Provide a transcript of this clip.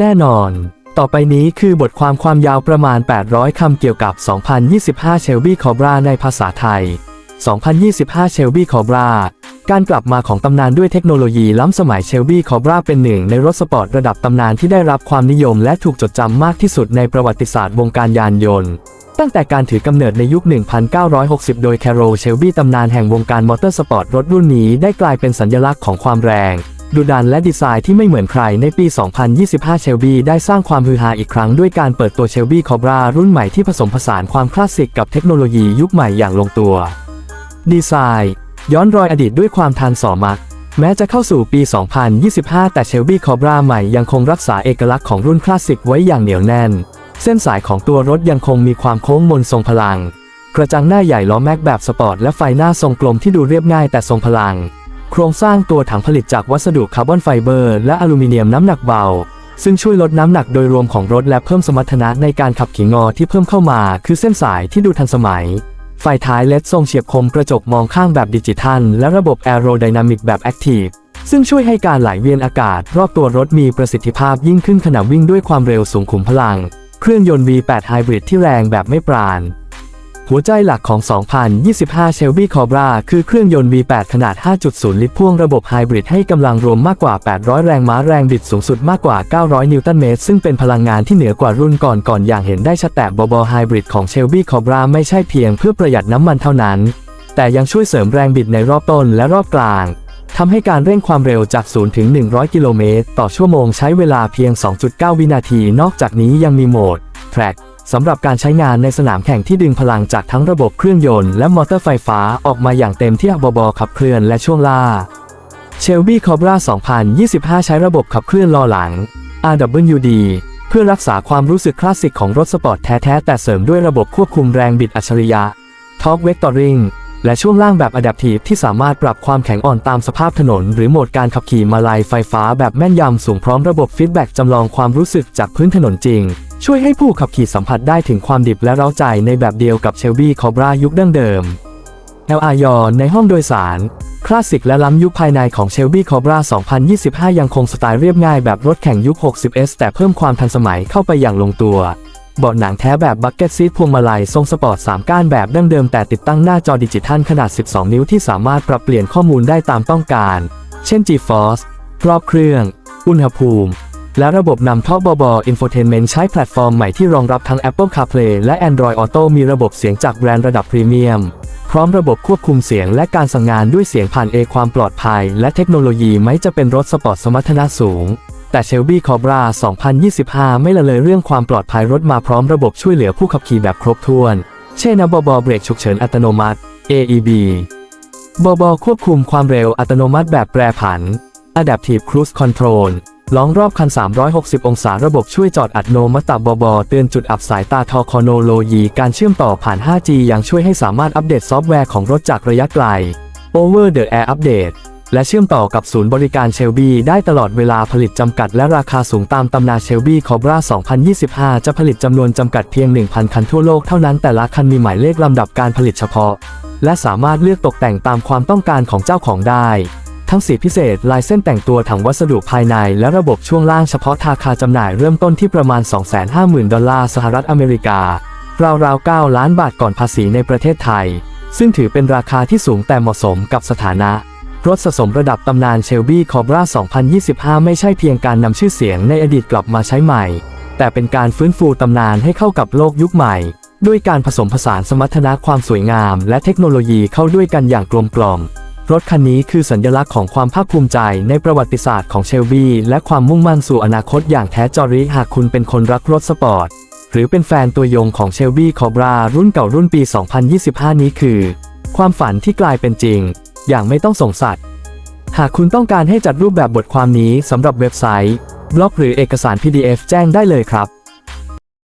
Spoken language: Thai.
แน่นอน ต่อไปนี้คือบทความความยาวประมาณ 800 คำเกี่ยวกับ 2025 Shelby Cobra ในภาษาไทย 2025 Shelby Cobra การกลับมาของตำนานด้วยเทคโนโลยีล้ำสมัย Shelby Cobra เป็นหนึ่งในรถสปอร์ตระดับตำนานที่ได้รับความนิยมและถูกจดจำมากที่สุดในประวัติศาสตร์วงการยานยนต์ ตั้งแต่การถือกำเนิดในยุค 1960 โดยแคโรเชลบี้ตำนานแห่งวงการมอเตอร์สปอร์ตรถรุ่นนี้ได้กลายเป็นสัญลักษณ์ของความแรง ดุดันและดีไซน์ที่ไม่เหมือนใครในปี 2025เชลบีได้สร้างความฮือฮาอีกครั้งด้วยการเปิดตัวเชลบีคอบรารุ่นใหม่ที่ผสมผสานความคลาสสิกกับเทคโนโลยียุคใหม่อย่างลงตัว ดีไซน์ ย้อนรอยอดีตด้วยความทันสมัครแม้จะเข้าสู่ปี 2025 แต่เชลบีคอบราใหม่ยังคงรักษาเอกลักษณ์ของรุ่นคลาสสิกไว้อย่างเหนียวแน่น เส้นสายของตัวรถยังคงมีความโค้งมนทรงพลัง กระจังหน้าใหญ่ล้อแม็กแบบสปอร์ตและไฟหน้าทรงกลมที่ดูเรียบง่ายแต่ทรงพลัง โครงสร้างตัวถังผลิตจากวัสดุคาร์บอนไฟเบอร์และอลูมิเนียมน้ำหนักเบา ซึ่งช่วยลดน้ำหนักโดยรวมของรถและเพิ่มสมรรถนะในการขับขี่งอที่เพิ่มเข้ามา คือเส้นสายที่ดูทันสมัย ไฟท้ายเลดทรงเฉียบคมกระจกมองข้างแบบดิจิทัล และระบบแอโรไดนามิกแบบแอคทีฟซึ่งช่วยให้การไหลเวียนอากาศ รอบตัวรถมีประสิทธิภาพยิ่งขึ้นขณะวิ่งด้วยความเร็วสูงขุมพลัง เครื่องยนต์ V8 Hybrid ที่แรงแบบไม่ปราณ หัวใจหลักของ 2025 Shelby Cobra คือเครื่องยนต์ V8 ขนาด 5.0 ลิตรพ่วงระบบไฮบริดให้กำลังรวมมากกว่า 800 แรงม้าแรงบิดสูงสุดมากกว่า 900 นิวตันเมตร ซึ่งเป็นพลังงานที่เหนือกว่ารุ่นก่อนก่อนอย่างเห็นได้ชัดแต่บอบไฮบริดของ Shelby Cobra ไม่ใช่เพียงเพื่อประหยัดน้ำมันเท่านั้น แต่ยังช่วยเสริมแรงบิดในรอบต้นและรอบกลางทำให้การเร่งความเร็วจาก 0 ถึง 100 กิโลเมตร ต่อชั่วโมงใช้เวลาเพียง 2.9 วินาที นอกจากนี้ยังมีโหมด Track สำหรับการใช้งานในสนามแข่งที่ดึงพลังจากทั้งระบบเครื่องยนต์และมอเตอร์ไฟฟ้าออกมาอย่างเต็มที่บบบขับเคลื่อนและช่วงล่าง Shelby Cobra 2025 ใช้ระบบขับเคลื่อนล้อหลัง RWD เพื่อรักษาความรู้สึกคลาสสิกของรถสปอร์ตแท้ๆแต่เสริมด้วยระบบควบคุมแรงบิดอัจฉริยะ Torque Vectoring และช่วงล่างแบบ Adaptive ที่สามารถปรับความแข็งอ่อนตามสภาพถนน หรือโหมดการขับขี่มาลายไฟฟ้าแบบแม่นยำสูงพร้อมระบบฟีดแบ็กจำลองความรู้สึกจากพื้นถนนจริง ช่วยให้ผู้ขับขี่สัมผัสได้ถึงความดิบและเร้าใจในแบบเดียวกับ Shelby Cobra ยุคดั้งเดิม LR ยอในห้องโดยสาร คลาสสิกและล้ำยุคภายในของ Shelby Cobra 2025 ยังคงสไตล์เรียบง่ายแบบรถแข่งยุค 60S แต่เพิ่มความทันสมัยเข้าไปอย่างลงตัว เบาะหนังแท้แบบบักเก็ตซีทพวงมาลัยทรงสปอร์ต 3 ก้านแบบดั้งเดิมแต่ติดตั้งหน้าจอดิจิทัลขนาด 12 นิ้วที่สามารถปรับเปลี่ยนข้อมูลได้ตามต้องการ เช่น GeForce รอบเครื่อง อุณหภูมิ และระบบนำท่อบอบอ Infotainment ใช้แพลตฟอร์มใหม่ที่รองรับทั้ง Apple CarPlay และ Android Auto มีระบบเสียงจากแบรนด์ระดับพรีเมียม พร้อมระบบควบคุมเสียงและการสั่งงานด้วยเสียงผ่านเอความปลอดภัย และเทคโนโลยีไม่จะเป็นรถสปอร์ตสมรรถนะสูง แต่ Shelby Cobra 2025 ไม่ละเลยเรื่องความปลอดภัยรถมาพร้อมระบบช่วยเหลือผู้ขับขี่แบบครบถ้วน เช่นบบเบรกฉุกเฉินอัตโนมัติ AEB บบควบคุมความเร็วอัตโนมัติแบบแปรผัน Adaptive Cruise Control ล้องรอบคัน 360 องศาระบบช่วยจอดอัตโนมัติบบเตือนจุดอับสายตาทอคโนโลยีการเชื่อมต่อผ่าน 5G ยังช่วยให้สามารถอัปเดตซอฟต์แวร์ของรถจากระยะไกล Over the Air Update และเชื่อมต่อกับศูนย์บริการเชลบี้ได้ตลอดเวลาผลิตจำกัดและราคาสูงตามตำนาเชลบี้คอบรา2025 จะผลิตจำนวนจำกัดเพียง 1,000 คันทั่วโลกเท่านั้นแต่ละคันมีหมายเลขลำดับการผลิตเฉพาะ และสามารถเลือกตกแต่งตามความต้องการของเจ้าของได้ ทั้งสีพิเศษ ลายเส้นแต่งตัวถังวัสดุภายใน และระบบช่วงล่างเฉพาะราคาจำหน่ายเริ่มต้นที่ประมาณ 250,000 ดอลลาร์สหรัฐอเมริการาวๆ9ล้านบาทก่อนภาษีในประเทศไทย ซึ่งถือเป็นราคาที่สูงแต่เหมาะสมกับสถานะ รถสะสมระดับตำนานเชลบี้คอบรา2025 ไม่ใช่เพียงการนำชื่อเสียงในอดีตกลับมาใช้ใหม่ แต่เป็นการฟื้นฟูตำนานให้เข้ากับโลกยุคใหม่ ด้วยการผสมผสานสมรรถนะความสวยงาม และเทคโนโลยีเข้าด้วยกันอย่างกลมกล่อม รถคันนี้คือสัญลักษณ์ของความภาคภูมิใจในประวัติศาสตร์ของเชลบีและความมุ่งมั่นสู่อนาคตอย่างแท้จริงหากคุณเป็นคนรักรถสปอร์ต หรือเป็นแฟนตัวยงของเชลบีคอบรารุ่นเก่ารุ่นปี 2025 นี้คือ ความฝันที่กลายเป็นจริง อย่างไม่ต้องสงสัยหากคุณต้องการให้จัดรูปแบบบทความนี้สำหรับเว็บไซต์ บล็อกหรือเอกสาร PDF แจ้งได้เลยครับ